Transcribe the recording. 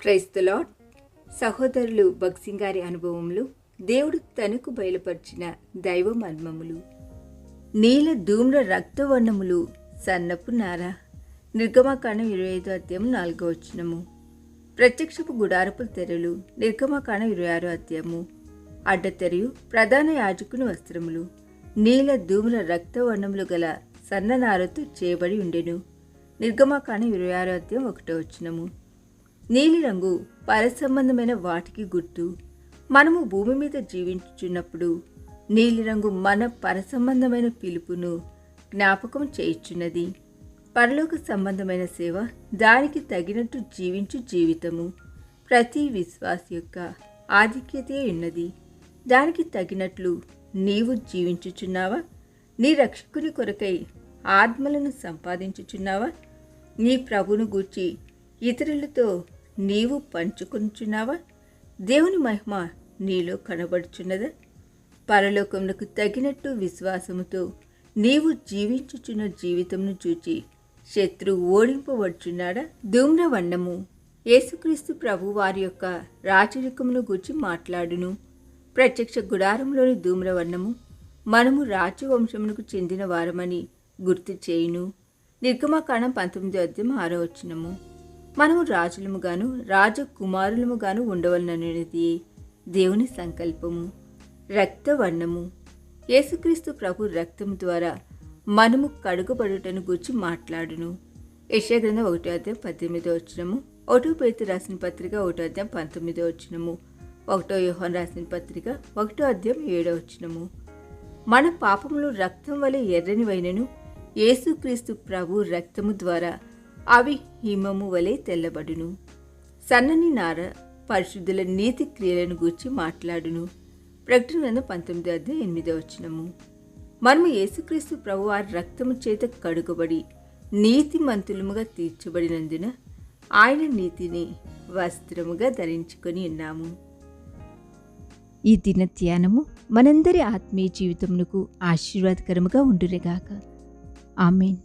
క్రైస్తలాడ్ సహోదరులు భక్సింగ్ గారి అనుభవములు దేవుడు తనకు బయలుపరిచిన దైవ మర్మములు నీల ధూమ్ర రక్తవర్ణములు సన్నపు నార. నిర్గమకాండం ఇరవై ఐదు అధ్యాయం నాలుగో వచ్చినము ప్రత్యక్షపు గుడారపు తెరలు నిర్గమకాండం ఇరవై ఆరో అధ్యాయము. అడ్డతెరయు ప్రధాన యాజకుని వస్త్రములు నీల ధూమ్ర రక్తవర్ణములు గల సన్ననారతో చేయబడి ఉండెను. నిర్గమకాండం ఇరవై ఆరో అధ్యాయం ఒకటో వచ్చినము నీలిరంగు పరసంబంధమైన వాటికి గుర్తు. మనము భూమి మీద జీవించుచున్నప్పుడు నీలిరంగు మన పరసంబంధమైన పిలుపును జ్ఞాపకం చేయుచున్నది. పరలోక సంబంధమైన సేవ దానికి తగినట్టు జీవించు జీవితము. ప్రతి విశ్వాస యొక్క ఆధిక్యతే ఉన్నది. దానికి తగినట్లు నీవు జీవించుచున్నావా? నీ రక్షకుని కొరకై ఆత్మలను సంపాదించుచున్నావా? నీ ప్రభును గూర్చి ఇతరులతో నీవు పంచుకుంటున్నావా? దేవుని మహిమ నీలో కనబడుచున్నదా. పరలోకమునకు తగినట్టు విశ్వాసముతో నీవు జీవించుచున్న జీవితంను చూచి శత్రువు ఓడింపబడుచున్నాడా? ధూమ్రవన్నము యేసుక్రీస్తు ప్రభు వారి యొక్క రాచరికమును గూర్చి మాట్లాడును. ప్రత్యక్ష గుడారంలోని ధూమ్రవర్ణము మనము రాజవంశమునకు చెందిన వారమని గుర్తు చేయును. నిర్గమకాండం పంతొమ్మిది అధ్యయం ఆరో వచ్చినము మనము రాజులముగాను రాజకుమారులముగాను ఉండవలననేది దేవుని సంకల్పము రక్తవర్ణము. యేసుక్రీస్తు ప్రభు రక్తము ద్వారా మనము కడుగుబడుటను గురించి మాట్లాడును. యశాగ్రంథం ఒకటో అధ్యాయం పద్దెనిమిదో వచ్చినము ఒకటో పేరు రాసిన పత్రిక ఒకటో అధ్యాయం పంతొమ్మిదో వచ్చినము ఒకటో యోహన్ రాసిన పత్రిక ఒకటో అధ్యాయం ఏడో వచ్చినము మన పాపములు రక్తం వలె ఎర్రనివైనను యేసుక్రీస్తు ప్రభు రక్తము ద్వారా అవి హిమము వలె తెల్లబడును. సన్నని నార పరిశుద్ధుల నీతి క్రియలను గూర్చి మాట్లాడును. ప్రకటన పంతొమ్మిది అధ్యాయం ఎనిమిదో వచ్చినము మనము యేసుక్రీస్తు ప్రభు వారి రక్తము చేత కడుగబడి నీతి మంతులముగా తీర్చబడినందున ఆయన నీతిని వస్త్రముగా ధరించుకొని ఉన్నాము. ఈ దిన ధ్యానము మనందరి ఆత్మీయ జీవితమునకు ఆశీర్వాదకరముగా ఉండునుగాక. ఆమెన్.